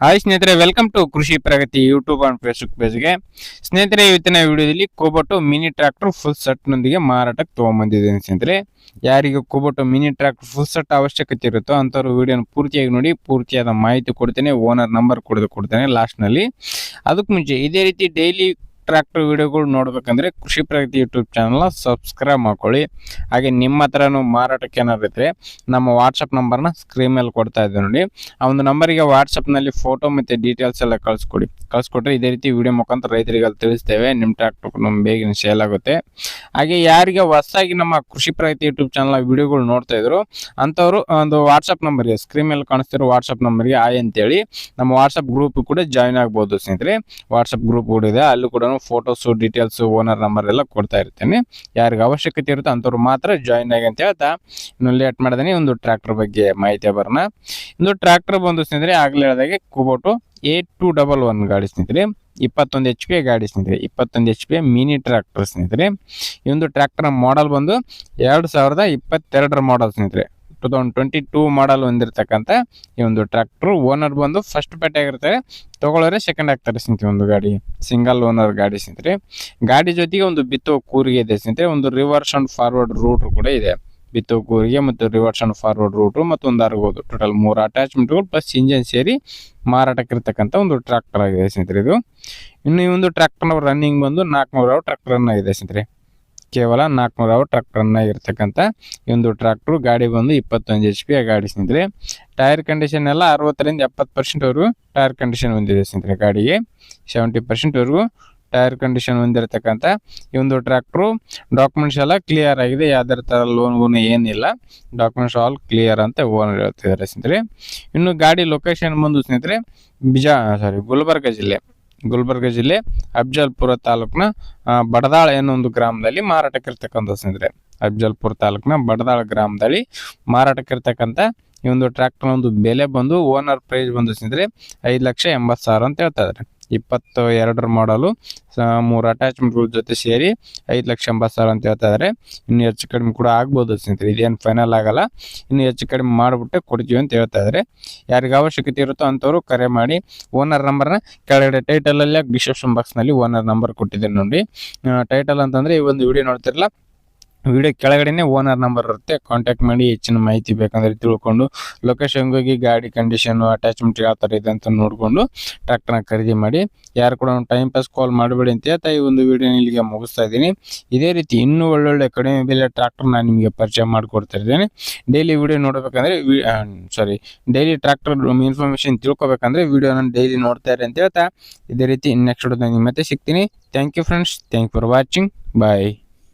Hi ಸ್ನೇಹಿತರೆ welcome to Krishi Pragati YouTube and Facebook ಪೇಜ್ಗೆ ಸ್ನೇಹಿತರೆ, ಇವತ್ತಿನ ವಿಡಿಯೋದಲ್ಲಿ ಕೋಬೋಟು ಮಿನಿ ಟ್ರ್ಯಾಕ್ಟರ್ ಫುಲ್ ಸೆಟ್ನೊಂದಿಗೆ ಮಾರಾಟಕ್ಕೆ ತೊಗೊಂಬಂದಿದ್ದೇನೆ ಸ್ನೇಹಿತರೆ. ಯಾರಿಗೆ Kubota mini tractor full set ಅವಶ್ಯಕತೆ ಇರುತ್ತೋ ಅಂಥವ್ರು ವಿಡಿಯೋನ ಪೂರ್ತಿಯಾಗಿ ನೋಡಿ, ಪೂರ್ತಿಯಾದ ಮಾಹಿತಿ ಕೊಡ್ತೇನೆ ಓನರ್ ನಂಬರ್ ಕೊಡೋದು ಕೊಡ್ತೇನೆ ಲಾಸ್ಟ್ನಲ್ಲಿ ಅದಕ್ಕೆ ಮುಂಚೆ ಇದೇ ರೀತಿ ಡೈಲಿ ಟ್ರ್ಯಾಕ್ಟರ್ ವಿಡಿಯೋಗಳು ನೋಡಬೇಕಂದ್ರೆ ಕೃಷಿ ಪ್ರಗತಿ ಯೂಟ್ಯೂಬ್ ಚಾನಲ್ನ ಸಬ್ಸ್ಕ್ರೈಬ್ ಮಾಡ್ಕೊಳ್ಳಿ. ಹಾಗೆ ನಿಮ್ಮ ಹತ್ರನೂ ಮಾರಾಟಕ್ಕೆ ಏನಾದ್ರು ಇದ್ರೆ ನಮ್ಮ ವಾಟ್ಸಪ್ ನಂಬರ್ನ ಸ್ಕ್ರೀನ್ ಮೇಲೆ ಕೊಡ್ತಾ ಇದ್ದೀವಿ ನೋಡಿ. ಆ ಒಂದು ನಂಬರಿಗೆ ವಾಟ್ಸಪ್ನಲ್ಲಿ ಫೋಟೋ ಮತ್ತು ಡೀಟೇಲ್ಸ್ ಎಲ್ಲ ಕಳಿಸ್ಕೊಡಿ. ಕಳಿಸ್ಕೊಟ್ರೆ ಇದೇ ರೀತಿ ವಿಡಿಯೋ ಮುಖಾಂತರ ರೈತರಿಗೆ ತಿಳಿಸ್ತೇವೆ. ನಿಮ್ಮ ಟ್ರ್ಯಾಕ್ಟರ್ ನಮ್ಮ ಬೇಗನೆ ಸೇಲ್ ಆಗುತ್ತೆ. ಹಾಗೆ ಯಾರಿಗೆ ಹೊಸದಾಗಿ ನಮ್ಮ ಕೃಷಿ ಪ್ರಗತಿ ಯೂಟ್ಯೂಬ್ ಚಾನಲ್ ವಿಡಿಯೋಗಳು ನೋಡ್ತಾ ಇದ್ರು ಅಂಥವ್ರು ಒಂದು ವಾಟ್ಸಪ್ ನಂಬರ್ಗೆ ಸ್ಕ್ರೀನ್ ಮೇಲೆ ಕಾಣಿಸ್ತಿರೋ ವಾಟ್ಸಪ್ ನಂಬರ್ಗೆ ಆಯ್ ಅಂತೇಳಿ ನಮ್ಮ ವಾಟ್ಸಪ್ ಗ್ರೂಪ್ ಕೂಡ ಜಾಯ್ನ್ ಆಗ್ಬೋದು ಸ್ನೇಹಿತರೆ. ವಾಟ್ಸಪ್ ಗ್ರೂಪ್ ಕೂಡ ಇದೆ. ಅಲ್ಲೂ ಕೂಡ ಫೋಟೋಸು ಡೀಟೇಲ್ಸು ಓನರ್ ನಂಬರ್ ಎಲ್ಲ ಕೊಡ್ತಾ ಇರ್ತೇನೆ. ಯಾರಿಗೆ ಅವಶ್ಯಕತೆ ಇರುತ್ತೋ ಅಂಥವ್ರು ಮಾತ್ರ ಜಾಯಿನ್ ಆಗಿ ಅಂತ ಹೇಳ್ತಾ ಇನ್ನು ಲೇಟ್ ಮಾಡಿದಾನೆ ಒಂದು ಟ್ರ್ಯಾಕ್ಟರ್ ಬಗ್ಗೆ ಮಾಹಿತಿ ಬರೋಣ. ಒಂದು ಟ್ರ್ಯಾಕ್ಟರ್ ಬಂದು ಸ್ನೇಹಿತರೆ, ಆಗಲೇ ಹೇಳಿದಾಗೆ Kubota A two double one ಗಾಡಿ ಸ್ನೇಹಿತರೆ, ಇಪ್ಪತ್ತೊಂದು ಎಚ್ ಪಿ ಗಾಡಿ ಸ್ನೇಹಿತರೆ, ಇಪ್ಪತ್ತೊಂದು ಎಚ್ ಪಿ ಮಿನಿ ಟ್ರ್ಯಾಕ್ಟರ್ ಸ್ನೇಹಿತರೆ. ಈ ಒಂದು ಟ್ರ್ಯಾಕ್ಟರ್ ಮಾಡಲ್ ಬಂದು ಎರಡು ಸಾವಿರದ ಇಪ್ಪತ್ತೆರಡರ ಮಾಡಲ್ ಸ್ನೇಹಿತರೆ. Two thousand twenty two model ಹೊಂದಿರತಕ್ಕಂಥ ಈ ಒಂದು ಟ್ರ್ಯಾಕ್ಟ್ರು ಓನರ್ ಬಂದು ಫಸ್ಟ್ ಪೇಟೆ ಆಗಿರ್ತಾರೆ. ತಗೊಳ್ಳೋರೆ ಸೆಕೆಂಡ್ ಆಗ್ತಾರೆ ಸಿಂತಿ ಒಂದು ಗಾಡಿ. ಸಿಂಗಲ್ ಓನರ್ ಗಾಡಿ ಸಿಂತ್ರಿ ಗಾಡಿ ಜೊತೆಗೆ ಒಂದು ಬಿತ್ತೋ ಕೂರಿಗೆ ಇದೆ ಸಿಂತ್ರಿ ಒಂದು ರಿವರ್ಸ್ ಅಂಡ್ ಫಾರ್ವರ್ಡ್ ರೂಟ್ ಕೂಡ ಇದೆ. ಬಿತ್ತೋ ಕೂರಿಗೆ ಮತ್ತು ರಿವರ್ಸ್ ಅಂಡ್ ಫಾರ್ವರ್ಡ್ ರೂಟು ಮತ್ತು ಒಂದು ಅರ್ಗೋದು ಟೋಟಲ್ ಮೂರು ಅಟ್ಯಾಚ್ಮೆಂಟ್ಗಳು ಪ್ಲಸ್ ಇಂಜಿನ್ ಸೇರಿ ಮಾರಾಟಕ್ಕಿರ್ತಕ್ಕಂಥ ಒಂದು ಟ್ರ್ಯಾಕ್ಟರ್ ಆಗಿದೆ ಸ್ನೇಹಿತರೆ ಇದು. ಇನ್ನು ಈ ಒಂದು ಟ್ರ್ಯಾಕ್ಟರ್ನ ರನ್ನಿಂಗ್ ಬಂದು ನಾಲ್ಕುನೂರು ಟ್ರ್ಯಾಕ್ಟರ್ ಆಗಿದೆ ಸ್ನೇಹಿತರೆ. ಕೇವಲ ನಾಲ್ಕುನೂರು ಅವರು ಟ್ರ್ಯಾಕ್ಟರ್ನಾಗಿರ್ತಕ್ಕಂಥ ಈ ಒಂದು ಟ್ರ್ಯಾಕ್ಟ್ರು ಗಾಡಿ ಬಂದು ಇಪ್ಪತ್ತೊಂದು ಎಚ್ ಪಿ ಗಾಡಿ ಸ್ನೇಹಿತರೆ. ಟೈರ್ ಕಂಡೀಷನ್ ಎಲ್ಲ ಅರವತ್ತರಿಂದ ಎಪ್ಪತ್ತು ಪರ್ಸೆಂಟ್ವರೆಗೂ ಟೈರ್ ಕಂಡೀಷನ್ ಹೊಂದಿದೆ ಸ್ನೇಹಿತರೆ ಗಾಡಿಗೆ. ಸೆವೆಂಟಿ ಪರ್ಸೆಂಟ್ವರೆಗೂ ಟೈರ್ ಕಂಡೀಷನ್ ಹೊಂದಿರತಕ್ಕಂಥ ಈ ಒಂದು ಟ್ರ್ಯಾಕ್ಟ್ರು ಡಾಕ್ಯುಮೆಂಟ್ಸ್ ಎಲ್ಲ ಕ್ಲಿಯರ್ ಆಗಿದೆ. ಯಾವ್ದಾರ ಥರ ಲೋನ್ ಗೂನ್ ಏನಿಲ್ಲ. ಡಾಕ್ಯುಮೆಂಟ್ಸ್ ಆಲ್ ಕ್ಲಿಯರ್ ಅಂತ ಓನರ್ ಹೇಳ್ತಿದ್ದಾರೆ ಸ್ನೇಹಿತರೆ. ಇನ್ನು ಗಾಡಿ ಲೊಕೇಶನ್ ಬಂದು ಸ್ನೇಹಿತರೆ, ಬಿಜಾ ಸಾರಿ ಗುಲ್ಬರ್ಗ ಜಿಲ್ಲೆ. ಗುಲ್ಬರ್ಗ ಜಿಲ್ಲೆ ಅಫ್ಜಲ್ಪುರ ತಾಲೂಕಿನ ಬಡದಾಳ ಒಂದು ಗ್ರಾಮದಲ್ಲಿ ಮಾರಾಟಕ್ಕಿರ್ತಕ್ಕಂಥ ಸ್ನೇಹಿತರೆ ಅಫ್ಜಲ್ಪುರ ತಾಲೂಕಿನ ಬಡದಾಳ ಗ್ರಾಮದಲ್ಲಿ ಮಾರಾಟಕ್ಕಿರ್ತಕ್ಕಂಥ ಈ ಒಂದು ಟ್ರ್ಯಾಕ್ಟರ್ನ ಒಂದು ಬೆಲೆ ಬಂದು ಓನರ್ ಪ್ರೈಸ್ ಬಂದು ಸ್ನೇಹಿತರೆ ಐದು ಲಕ್ಷ ಎಂಬತ್ತು ಸಾವಿರ ಅಂತ ಹೇಳ್ತಾ ಇದ್ದಾರೆ. ಇಪ್ಪತ್ತು ಎರಡರ ಮಾಡಲು ಮೂರು ಅಟ್ಯಾಚ್ಮೆಂಟ್ಗಳ ಜೊತೆ ಸೇರಿ ಐದು ಲಕ್ಷ ಎಂಬತ್ತು ಸಾವಿರ ಅಂತ ಹೇಳ್ತಾ ಇದ್ದಾರೆ ಇನ್ನು ಹೆಚ್ಚು ಕಡಿಮೆ ಕೂಡ ಆಗ್ಬೋದು ಸ್ನೇಹಿತರೆ, ಇದೇನು ಫೈನಲ್ ಆಗಲ್ಲ. ಇನ್ನು ಹೆಚ್ಚು ಕಡಿಮೆ ಮಾಡಿಬಿಟ್ಟೆ ಕೊಡ್ತೀವಿ ಅಂತ ಹೇಳ್ತಾ ಇದ್ದಾರೆ ಯಾರಿಗೆ ಅವಶ್ಯಕತೆ ಇರುತ್ತೋ ಅಂಥವ್ರು ಕರೆ ಮಾಡಿ ಓನರ್ ನಂಬರ್ನ ಕೆಳಗಡೆ ಟೈಟಲಲ್ಲಿ ಡಿಸ್ಕ್ರಿಪ್ಷನ್ ಬಾಕ್ಸ್ನಲ್ಲಿ ಓನರ್ ನಂಬರ್ ಕೊಟ್ಟಿದ್ದೀನಿ ನೋಡಿ. ಟೈಟಲ್ ಅಂತಂದರೆ ಈ ಒಂದು ವಿಡಿಯೋ ನೋಡ್ತಿರಲ್ಲ ವಿಡಿಯೋ ಕೆಳಗಡೆನೆ ಓನರ್ ನಂಬರ್ ಇರುತ್ತೆ. ಕಾಂಟ್ಯಾಕ್ಟ್ ಮಾಡಿ ಹೆಚ್ಚಿನ ಮಾಹಿತಿ ಬೇಕಂದ್ರೆ ತಿಳ್ಕೊಂಡು ಲೊಕೇಶನ್ ಹೋಗಿ ಗಾಡಿ ಕಂಡೀಷನ್ ಅಟ್ಯಾಚ್ಮೆಂಟ್ ಯಾವ ಥರ ಇದೆ ಅಂತ ನೋಡಿಕೊಂಡು ಟ್ರ್ಯಾಕ್ಟರ್ನ ಖರೀದಿ ಮಾಡಿ. ಯಾರು ಕೂಡ ಟೈಮ್ ಪಾಸ್ ಕಾಲ್ ಮಾಡಬೇಡಿ ಅಂತ ಹೇಳ್ತಾ ಈ ಒಂದು ವಿಡಿಯೋನ ಇಲ್ಲಿಗೆ ಮುಗಿಸ್ತಾ ಇದ್ದೀನಿ. ಇದೇ ರೀತಿ ಇನ್ನೂ ಒಳ್ಳೊಳ್ಳೆ ಕಡಿಮೆ ಬೆಲೆ ಟ್ರ್ಯಾಕ್ಟರ್ ನಾನು ನಿಮಗೆ ಪರಿಚಯ ಮಾಡಿಕೊಡ್ತಾ ಇದ್ದೇನೆ. ಡೈಲಿ ವಿಡಿಯೋ ನೋಡಬೇಕಂದ್ರೆ ಸಾರಿ ಡೈಲಿ ಟ್ರ್ಯಾಕ್ಟರ್ ಇನ್ಫಾರ್ಮೇಷನ್ ತಿಳ್ಕೊಬೇಕಂದ್ರೆ ವಿಡಿಯೋನ ಡೈಲಿ ನೋಡ್ತಾ ಇರಿ ಅಂತ ಹೇಳ್ತಾ ಇದೇ ರೀತಿ ನೆಕ್ಸ್ಟ್ ವಿಡಿಯೋದಲ್ಲಿ ಮತ್ತೆ ಸಿಗ್ತೀನಿ. Thank you friends thank for watching bye